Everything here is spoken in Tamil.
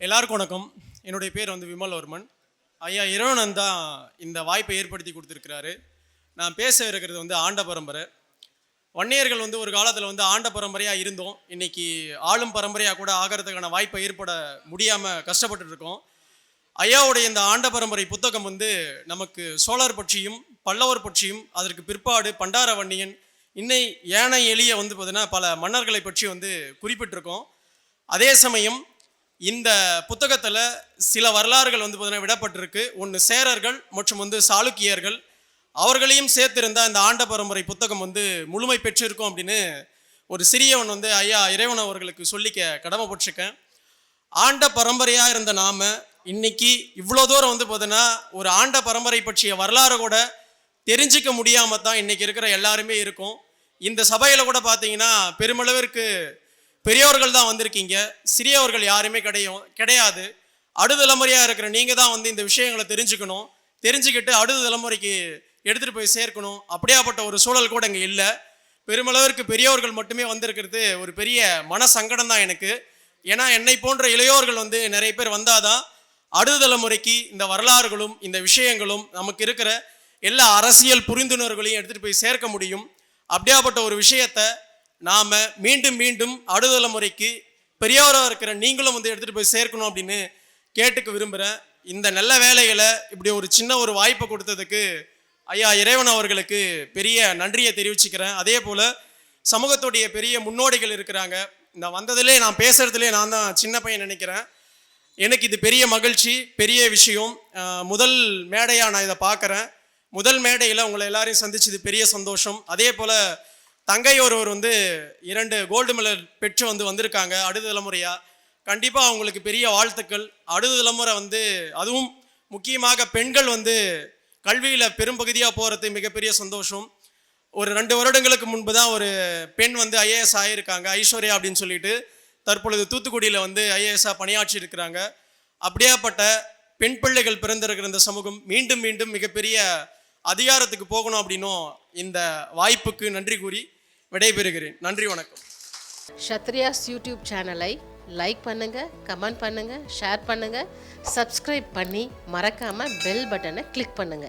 எல்லாருக்கும் வணக்கம். என்னுடைய பேர் வந்து விமல்வர்மன் ஐயா இறைவனன் தான் இந்த வாய்ப்பை ஏற்படுத்தி கொடுத்துருக்கிறாரு. நான் பேச இருக்கிறது வந்து ஆண்ட பரம்பரை. வன்னியர்கள் வந்து ஒரு காலத்தில் வந்து ஆண்ட பரம்பரையாக இருந்தோம். இன்னைக்கு ஆளும் பரம்பரையாக கூட ஆகிறதுக்கான வாய்ப்பை ஏற்பட முடியாமல் கஷ்டப்பட்டு இருக்கோம் ஐயாவுடைய இந்த ஆண்ட பரம்பரை புத்தகம் வந்து நமக்கு சோழர் பற்றியும் பல்லவர் பற்றியும் அதற்கு பிற்பாடு பண்டார வன்னியன் இன்னை ஏனை எளிய வந்து பார்த்தீங்கன்னா பல மன்னர்களை பற்றி வந்து குறிப்பிட்டிருக்கோம் அதே சமயம் இந்த புத்தகத்தில் சில வரலாறுகள் வந்து பார்த்தீங்கன்னா விடப்பட்டிருக்கு. ஒன்று சேரர்கள் மற்றும் வந்து சாளுக்கியர்கள். அவர்களையும் சேர்த்திருந்த இந்த ஆண்ட பரம்பரை புத்தகம் வந்து முழுமை பெற்றிருக்கும் அப்படின்னு ஒரு சிறியவன் வந்து ஐயா இறைவன் அவர்களுக்கு சொல்லிக்க கடமைப்பட்டிருக்கேன். ஆண்ட பரம்பரையாக இருந்த நாம் இன்னைக்கு இவ்வளோ தூரம் வந்து பார்த்தீங்கன்னா ஒரு ஆண்ட பரம்பரை பற்றிய வரலாறு கூட தெரிஞ்சிக்க முடியாமல் தான் இன்றைக்கி இருக்கிற எல்லாருமே இருக்கும். இந்த சபையில் கூட பார்த்தீங்கன்னா பெருமளவிற்கு பெரியவர்கள் தான் வந்திருக்கீங்க. சிறியவர்கள் யாருமே கிடையும் கிடையாது. அடுத்த தலைமுறையாக இருக்கிற நீங்கள் தான் வந்து இந்த விஷயங்களை தெரிஞ்சுக்கணும். தெரிஞ்சுக்கிட்டு அடுத்த தலைமுறைக்கு எடுத்துகிட்டு போய் சேர்க்கணும். அப்படியாப்பட்ட ஒரு சூழல் கூட இங்கே இல்லை. பெருமளவிற்கு பெரியவர்கள் மட்டுமே வந்திருக்கிறது ஒரு பெரிய மன சங்கடம் தான் எனக்கு. ஏன்னா என்னை போன்ற இளையோர்கள் வந்து நிறைய பேர் வந்தாதான் அடுத்த தலைமுறைக்கு இந்த வரலாறுகளும் இந்த விஷயங்களும் நமக்கு இருக்கிற எல்லா அரசியல் புரிந்துணர்வுகளையும் எடுத்துகிட்டு போய் சேர்க்க முடியும். அப்படியாப்பட்ட ஒரு விஷயத்தை நாம் மீண்டும் மீண்டும் அடுதலை முறைக்கு பெரியவராக இருக்கிற நீங்களும் வந்து எடுத்துகிட்டு போய் சேர்க்கணும் அப்படின்னு கேட்டுக்க விரும்புகிறேன் இந்த நல்ல வேலைகளை இப்படி ஒரு சின்ன ஒரு வாய்ப்பை கொடுத்ததுக்கு ஐயா இறைவன் அவர்களுக்கு பெரிய நன்றியை தெரிவிச்சுக்கிறேன். அதே போல் சமூகத்துடைய பெரிய முன்னோடிகள் இருக்கிறாங்க. இந்த வந்ததிலே நான் பேசுகிறதுலே நான் தான் சின்ன பையன் நினைக்கிறேன். எனக்கு இது பெரிய மகிழ்ச்சி பெரிய விஷயம். முதல் மேடையாக நான் இதை பார்க்குறேன். முதல் மேடையில் உங்களை எல்லாரையும் சந்திச்சது பெரிய சந்தோஷம். அதே போல் தங்கை ஒருவர் வந்து இரண்டு கோல்டு மெடல் பெற்று வந்து வந்திருக்காங்க அடுத்த தலைமுறையாக கண்டிப்பாக அவங்களுக்கு பெரிய வாழ்த்துக்கள். அடுத்த தலைமுறை வந்து அதுவும் முக்கியமாக பெண்கள் வந்து கல்வியில் பெரும்பகுதியாக போகிறது மிகப்பெரிய சந்தோஷம். ஒரு ரெண்டு வருடங்களுக்கு முன்பு தான் ஒரு பெண் வந்து ஐஏஎஸ் ஆகியிருக்காங்க ஐஸ்வர்யா அப்படின்னு சொல்லிட்டு தற்பொழுது தூத்துக்குடியில் வந்து ஐஏஎஸ்ஸாக பணியாற்றி இருக்கிறாங்க. அப்படியாப்பட்ட பெண் பிள்ளைகள் பிறந்திருக்கிற இந்த சமூகம் மீண்டும் மீண்டும் மிகப்பெரிய அதிகாரத்துக்கு போகணும் அப்படின்னும் இந்த வாய்ப்புக்கு நன்றி கூறி விடைபெறுகிறேன். நன்றி வணக்கம். ஷத்ரியாஸ் யூடியூப் சேனலை லைக் பண்ணுங்க கமெண்ட் பண்ணுங்க ஷேர் பண்ணுங்க சப்ஸ்கிரைப் பண்ணி மறக்காம பெல் பட்டனை கிளிக் பண்ணுங்க.